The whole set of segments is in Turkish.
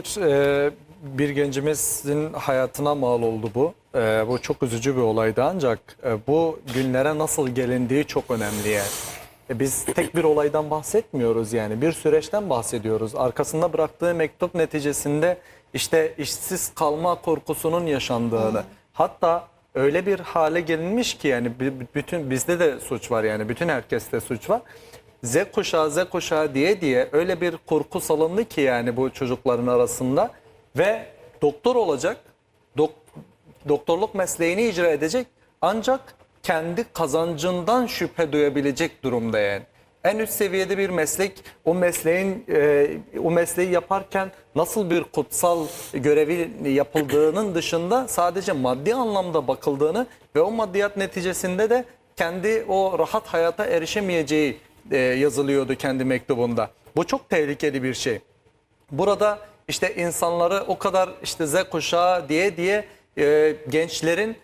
Bir, e, bir gencimizin hayatına mal oldu bu. E, bu çok üzücü bir olaydı ancak e, bu günlere nasıl gelindiği çok önemli yani. E, biz tek bir olaydan bahsetmiyoruz yani bir süreçten bahsediyoruz. Arkasında bıraktığı mektup neticesinde işte işsiz kalma korkusunun yaşandığını hatta öyle bir hale gelinmiş ki yani bütün bizde de suç var yani bütün herkeste suç var. Z kuşağı Z kuşağı diye diye öyle bir korku salındı ki yani bu çocukların arasında ve doktor olacak dok- doktorluk mesleğini icra edecek ancak kendi kazancından şüphe duyabilecek durumda yani. En üst seviyede bir meslek o mesleğin e, o mesleği yaparken nasıl bir kutsal görevi yapıldığının dışında sadece maddi anlamda bakıldığını ve o maddiyat neticesinde de kendi o rahat hayata erişemeyeceği e, yazılıyordu kendi mektubunda. Bu çok tehlikeli bir şey. Burada işte insanları o kadar işte Z kuşağı diye diye e, gençlerin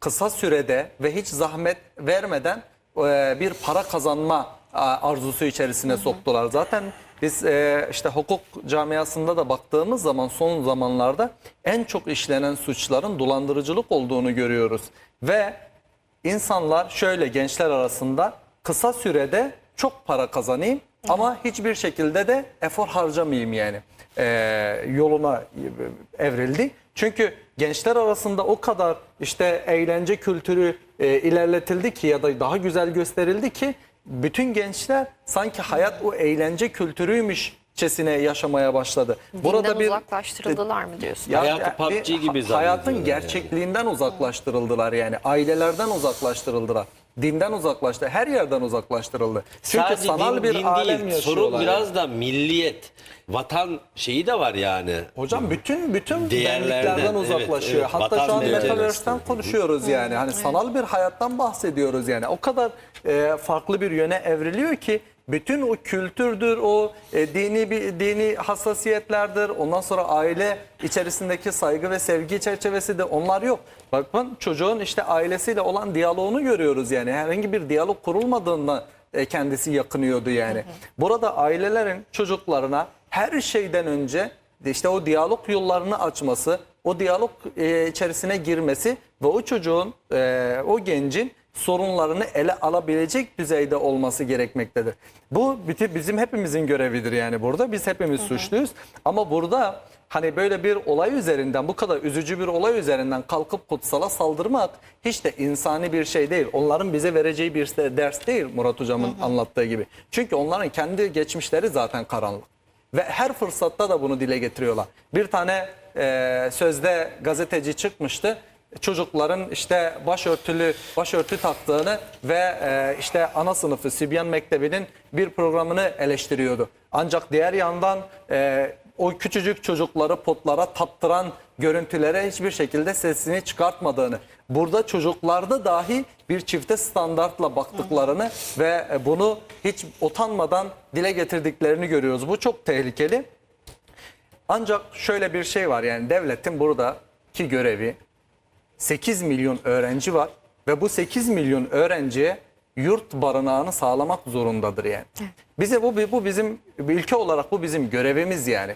kısa sürede ve hiç zahmet vermeden e, bir para kazanma arzusu içerisine soktular. Zaten biz e, işte hukuk camiasında da baktığımız zaman son zamanlarda en çok işlenen suçların dolandırıcılık olduğunu görüyoruz. Ve insanlar şöyle gençler arasında kısa sürede çok para kazanayım ama hiçbir şekilde de efor harcamayayım yani Ee, yoluna evrildi. Çünkü gençler arasında o kadar işte eğlence kültürü e, ilerletildi ki ya da daha güzel gösterildi ki bütün gençler sanki hayat o eğlence kültürüymüşçesine yaşamaya başladı. Dinden uzaklaştırıldılar mı diyorsun? Ya, Hayatı ya, PUBG bir- gibi ha- Hayatın zannediyorlar yani. gerçekliğinden uzaklaştırıldılar yani. Ailelerden uzaklaştırıldılar. Dinden uzaklaştı. Her yerden uzaklaştırıldı. Çünkü Sadece sanal din, bir din alem değil. Sorun yani. biraz da milliyet, vatan şeyi de var yani. Hocam bütün bütün Değerlerden, benliklerden evet, uzaklaşıyor. evet. Hatta Vatan şu an değerleri. Metaverse'den konuşuyoruz yani. Hani sanal bir hayattan bahsediyoruz yani. O kadar e, farklı bir yöne evriliyor ki bütün o kültürdür, o e, dini bir dini hassasiyetlerdir. Ondan sonra aile içerisindeki saygı ve sevgi çerçevesi de onlar yok. Bakın çocuğun işte ailesiyle olan diyaloğunu görüyoruz yani. Herhangi bir diyalog kurulmadığında e, kendisi yakınıyordu yani. Burada ailelerin çocuklarına her şeyden önce işte o diyalog yollarını açması, o diyalog e, içerisine girmesi ve o çocuğun, e, o gencin sorunlarını ele alabilecek düzeyde olması gerekmektedir. Bu bizim hepimizin görevidir yani burada. Biz hepimiz suçluyuz. Ama burada hani böyle bir olay üzerinden, bu kadar üzücü bir olay üzerinden kalkıp kutsala saldırmak hiç de insani bir şey değil. Onların bize vereceği bir ders değil Murat Hocam'ın anlattığı gibi. Çünkü onların kendi geçmişleri zaten karanlık. Ve her fırsatta da bunu dile getiriyorlar. Bir tane e, sözde gazeteci çıkmıştı. Çocukların işte başörtülü başörtü taktığını ve e, işte ana sınıfı Sibyan Mektebi'nin bir programını eleştiriyordu. Ancak diğer yandan e, o küçücük çocukları potlara taptıran görüntülere hiçbir şekilde sesini çıkartmadığını, burada çocuklarda dahi bir çifte standartla baktıklarını ve bunu hiç utanmadan dile getirdiklerini görüyoruz. Bu çok tehlikeli. Ancak şöyle bir şey var yani devletin buradaki görevi 8 milyon öğrenci var ve bu 8 milyon öğrenciye yurt barınağını sağlamak zorundadır yani. Bize bu bu bizim ülke olarak bu bizim görevimiz yani.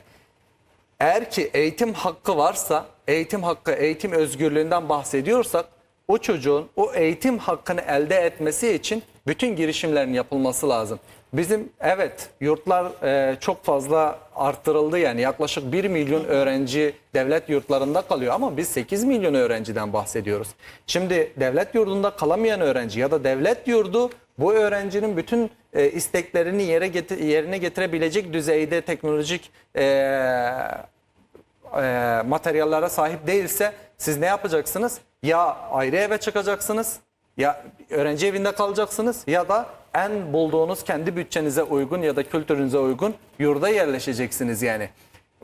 Eğer ki eğitim hakkı varsa, eğitim hakkı, eğitim özgürlüğünden bahsediyorsak o çocuğun o eğitim hakkını elde etmesi için bütün girişimlerin yapılması lazım. Bizim evet yurtlar e, çok fazla arttırıldı yani yaklaşık 1 milyon öğrenci devlet yurtlarında kalıyor ama biz 8 milyon öğrenciden bahsediyoruz. Şimdi devlet yurdunda kalamayan öğrenci ya da devlet yurdu bu öğrencinin bütün e, isteklerini yere getir, yerine getirebilecek düzeyde teknolojik e, e, materyallere sahip değilse siz ne yapacaksınız? Ya ayrı eve çıkacaksınız ya öğrenci evinde kalacaksınız ya da en bulduğunuz kendi bütçenize uygun ya da kültürünüze uygun yurda yerleşeceksiniz yani.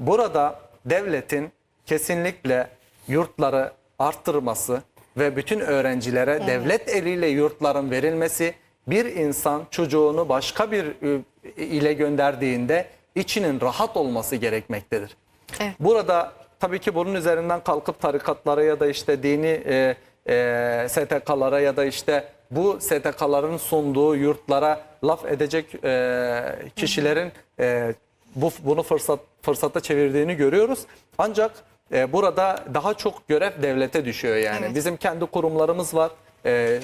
Burada devletin kesinlikle yurtları arttırması ve bütün öğrencilere devlet eliyle yurtların verilmesi bir insan çocuğunu başka bir ü- ile gönderdiğinde içinin rahat olması gerekmektedir. Evet. Burada tabii ki bunun üzerinden kalkıp tarikatlara ya da işte dini e, e, STK'lara ya da işte bu STK'ların sunduğu yurtlara laf edecek e, kişilerin e, bu bunu fırsat fırsata çevirdiğini görüyoruz. Ancak e, burada daha çok görev devlete düşüyor yani. Evet. Bizim kendi kurumlarımız var. E,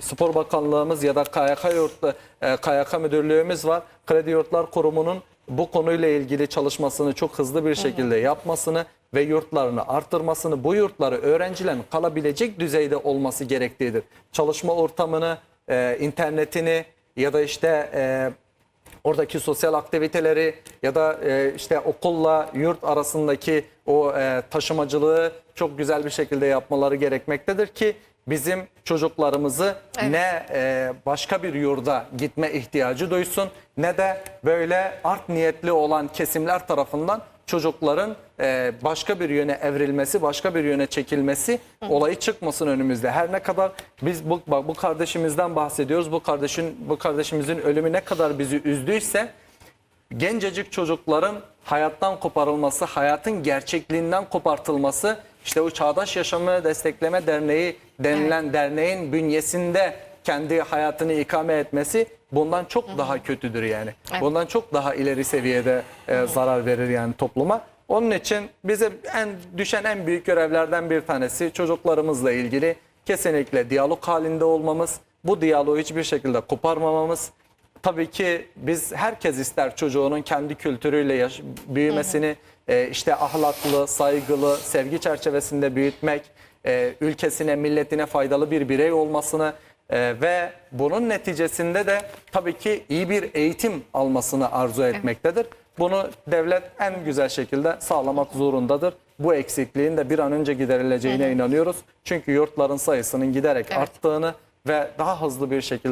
Spor Bakanlığımız ya da KYK yurtlu e, KYK müdürlüğümüz var. Kredi Yurtlar Kurumu'nun bu konuyla ilgili çalışmasını çok hızlı bir şekilde yapmasını ve yurtlarını arttırmasını, bu yurtları öğrencilerin kalabilecek düzeyde olması gerektiğidir. Çalışma ortamını, e, internetini ya da işte e, oradaki sosyal aktiviteleri ya da e, işte okulla yurt arasındaki o e, taşımacılığı çok güzel bir şekilde yapmaları gerekmektedir ki bizim çocuklarımızı Evet. ne e, başka bir yurda gitme ihtiyacı duysun ne de böyle art niyetli olan kesimler tarafından çocukların e, başka bir yöne evrilmesi, başka bir yöne çekilmesi olayı çıkmasın önümüzde. Her ne kadar biz bu bu kardeşimizden bahsediyoruz. Bu kardeşin bu kardeşimizin ölümü ne kadar bizi üzdüyse gencecik çocukların hayattan koparılması, hayatın gerçekliğinden kopartılması, işte o Çağdaş Yaşamı Destekleme Derneği denilen derneğin bünyesinde kendi hayatını ikame etmesi bundan çok daha kötüdür yani. Evet. Bundan çok daha ileri seviyede e, zarar verir yani topluma. Onun için bize en düşen en büyük görevlerden bir tanesi çocuklarımızla ilgili kesinlikle diyalog halinde olmamız, bu diyaloğu hiçbir şekilde koparmamamız, Tabii ki biz herkes ister çocuğunun kendi kültürüyle yaş- büyümesini, e, işte ahlaklı, saygılı, sevgi çerçevesinde büyütmek, e, ülkesine, milletine faydalı bir birey olmasını e, ve bunun neticesinde de tabii ki iyi bir eğitim almasını arzu etmektedir. Bunu devlet en güzel şekilde sağlamak zorundadır. Bu eksikliğin de bir an önce giderileceğine inanıyoruz. Çünkü yurtların sayısının giderek arttığını ve daha hızlı bir şekilde